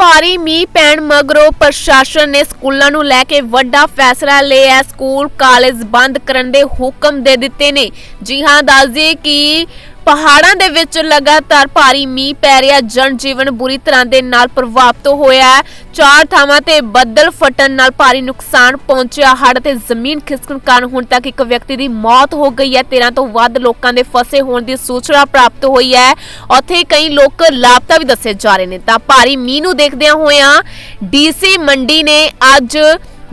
ਭਾਰੀ ਮੀਂਹ ਪੈਣ ਮਗਰੋਂ ਪ੍ਰਸ਼ਾਸਨ ਨੇ ਸਕੂਲਾਂ ਨੂੰ ਲੈ ਕੇ ਵੱਡਾ ਫੈਸਲਾ ਲਿਆ। ਸਕੂਲ ਕਾਲਜ ਬੰਦ ਕਰਨ ਦੇ ਹੁਕਮ ਦੇ ਦਿੱਤੇ ਨੇ। ਜੀ ਹਾਂ ਦੱਸ ਕਿ ਪਹਾੜਾਂ ਦੇ ਵਿੱਚ ਲਗਾਤਾਰ ਭਾਰੀ ਮੀਂਹ ਪੈ ਰਿਹਾ। ਜਨ ਜੀਵਨ ਬੁਰੀ ਤਰ੍ਹਾਂ ਦੇ ਨਾਲ ਪ੍ਰਭਾਵਿਤ ਹੋਇਆ ਹੈ। ਚਾਰ ਥਾਵਾਂ ਤੇ ਬੱਦਲ ਫਟਣ ਨਾਲ ਭਾਰੀ ਨੁਕਸਾਨ ਪਹੁੰਚਿਆ। ਹੜ੍ਹ ਤੇ ਜ਼ਮੀਨ ਖਿਸਕਣ ਕਾਰਨ ਹੁਣ ਤੱਕ ਇੱਕ ਵਿਅਕਤੀ ਦੀ ਮੌਤ ਹੋ ਗਈ ਹੈ। 13 ਤੋਂ ਵੱਧ ਲੋਕਾਂ ਦੇ ਫਸੇ ਹੋਣ ਦੀ ਸੂਚਨਾ ਪ੍ਰਾਪਤ ਹੋਈ ਹੈ। ਉੱਥੇ ਕਈ ਲੋਕ ਲਾਪਤਾ ਵੀ ਦੱਸੇ ਜਾ ਰਹੇ ਨੇ। ਤਾਂ ਭਾਰੀ ਮੀਂਹ ਨੂੰ ਦੇਖਦਿਆਂ ਹੋਇਆਂ ਡੀਸੀ ਮੰਡੀ ਨੇ ਅੱਜ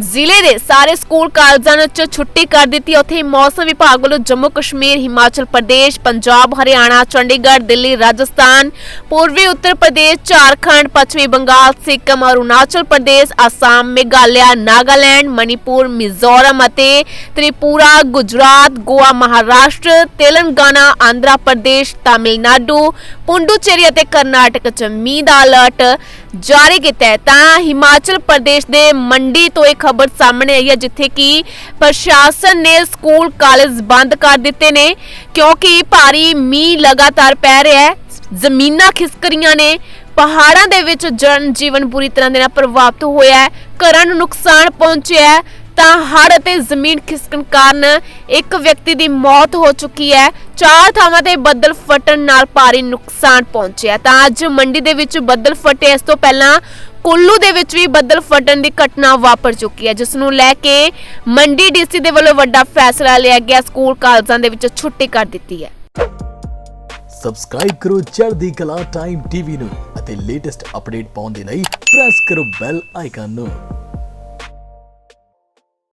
ਜ਼ਿਲ੍ਹੇ ਦੇ ਸਾਰੇ ਸਕੂਲ ਕਾਲਜਾਂ ਵਿੱਚ ਛੁੱਟੀ ਕਰ ਦਿੱਤੀ ਹੈ। ਉੱਥੇ ਮੌਸਮ ਵਿਭਾਗ ਵੱਲੋਂ ਜੰਮੂ ਕਸ਼ਮੀਰ, ਹਿਮਾਚਲ ਪ੍ਰਦੇਸ਼, ਪੰਜਾਬ, ਹਰਿਆਣਾ, ਚੰਡੀਗੜ੍ਹ, ਦਿੱਲੀ, ਰਾਜਸਥਾਨ, ਪੂਰਬੀ ਉੱਤਰ ਪ੍ਰਦੇਸ਼, ਝਾਰਖੰਡ, ਪੱਛਮੀ ਬੰਗਾਲ, ਸਿੱਕਮ, ਅਰੁਣਾਚਲ ਪ੍ਰਦੇਸ਼, ਆਸਾਮ, ਮੇਘਾਲਿਆ, ਨਾਗਾਲੈਂਡ, ਮਣੀਪੁਰ, ਮਿਜ਼ੋਰਮ ਅਤੇ ਤ੍ਰਿਪੁਰਾ, ਗੁਜਰਾਤ, ਗੋਆ, ਮਹਾਰਾਸ਼ਟਰ, ਤੇਲੰਗਾਨਾ, ਆਂਧਰਾ ਪ੍ਰਦੇਸ਼, ਤਾਮਿਲਨਾਡੂ, ਪੁੰਡੂਚੇਰੀ ਅਤੇ ਕਰਨਾਟਕ ਚ ਮੀਂਹ ਦਾ ਅਲਰਟ ਜਾਰੀ ਕੀਤਾ ਹੈ। ਤਾਂ ਹਿਮਾਚਲ ਪ੍ਰਦੇਸ਼ ਦੇ ਮੰਡੀ ਤੋਂ ਇਹ ਖਬਰ ਸਾਹਮਣੇ ਆਈ ਹੈ, ਜਿੱਥੇ ਕਿ ਪ੍ਰਸ਼ਾਸਨ ਨੇ ਸਕੂਲ, ਕਾਲਜ ਬੰਦ ਕਰ ਦਿੱਤੇ ਨੇ, ਕਿਉਂਕਿ ਭਾਰੀ ਮੀਂਹ ਲਗਾਤਾਰ ਪੈ ਰਿਹਾ ਹੈ। ਜ਼ਮੀਨਾਂ ਖਿਸਕ ਰਹੀਆਂ ਨੇ। ਪਹਾੜਾਂ ਦੇ ਵਿੱਚ ਜਨ ਜੀਵਨ ਬੁਰੀ ਤਰ੍ਹਾਂ ਦੇ ਨਾਲ ਪ੍ਰਭਾਵਿਤ ਹੋਇਆ ਹੈ। ਘਰਾਂ ਨੂੰ ਨੁਕਸਾਨ ਪਹੁੰਚਿਆ ਹੈ। ਤਾਂ ਹੜ੍ਹ ਅਤੇ ਜ਼ਮੀਨ ਖਿਸਕਣ ਕਾਰਨ ਇੱਕ ਵਿਅਕਤੀ ਦੀ ਮੌਤ ਹੋ ਚੁੱਕੀ ਹੈ। ਚਾਰ ਥਾਵਾਂ ਤੇ ਬੱਦਲ ਫਟਣ ਨਾਲ ਭਾਰੀ ਨੁਕਸਾਨ ਪਹੁੰਚਿਆ ਤਾਂ ਅੱਜ ਮੰਡੀ ਦੇ ਵਿੱਚ ਬੱਦਲ ਫਟੇ। ਇਸ ਤੋਂ ਪਹਿਲਾਂ ਕੁੱਲੂ ਦੇ ਵਿੱਚ ਵੀ ਬੱਦਲ ਫਟਣ ਦੀ ਘਟਨਾ ਵਾਪਰ ਚੁੱਕੀ ਹੈ, ਜਿਸ ਨੂੰ ਲੈ ਕੇ ਮੰਡੀ ਡੀਸੀ ਦੇ ਵੱਲੋਂ ਵੱਡਾ ਫੈਸਲਾ ਲਿਆ ਗਿਆ। ਸਕੂਲ ਕਾਲਜਾਂ ਦੇ ਵਿੱਚ ਛੁੱਟੀ ਕਰ ਦਿੱਤੀ ਹੈ। ਸਬਸਕ੍ਰਾਈਬ ਕਰੋ ਚੜ੍ਹਦੀ ਕਲਾ ਟਾਈਮ ਟੀਵੀ ਨੂੰ ਅਤੇ ਲੇਟੈਸਟ ਅਪਡੇਟ ਪਾਉਣ ਦੇ ਲਈ ਪ੍ਰੈਸ ਕਰੋ ਬੈਲ ਆਈਕਨ ਨੂੰ।